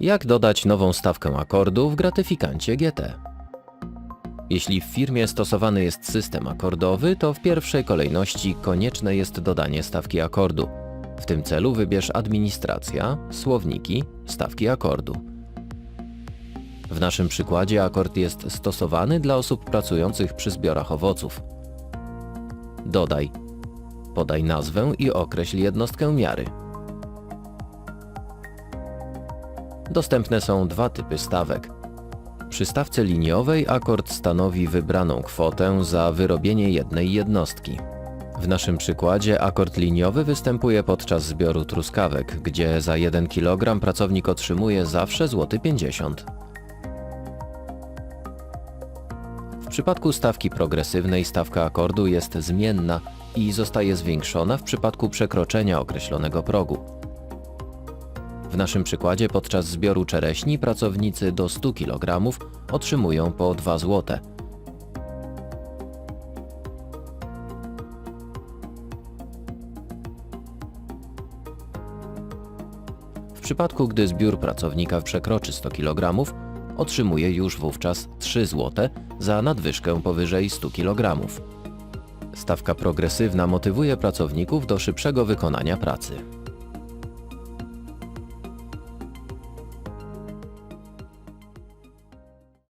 Jak dodać nową stawkę akordu w gratyfikancie GT? Jeśli w firmie stosowany jest system akordowy, to w pierwszej kolejności konieczne jest dodanie stawki akordu. W tym celu wybierz administracja, słowniki, stawki akordu. W naszym przykładzie akord jest stosowany dla osób pracujących przy zbiorach owoców. Dodaj. Podaj nazwę i określ jednostkę miary. Dostępne są dwa typy stawek. Przy stawce liniowej akord stanowi wybraną kwotę za wyrobienie jednej jednostki. W naszym przykładzie akord liniowy występuje podczas zbioru truskawek, gdzie za 1 kg pracownik otrzymuje zawsze złoty 50 zł. W przypadku stawki progresywnej stawka akordu jest zmienna i zostaje zwiększona w przypadku przekroczenia określonego progu. W naszym przykładzie podczas zbioru czereśni pracownicy do 100 kg otrzymują po 2 zł. W przypadku gdy zbiór pracownika przekroczy 100 kg, otrzymuje już wówczas 3 zł za nadwyżkę powyżej 100 kg. Stawka progresywna motywuje pracowników do szybszego wykonania pracy.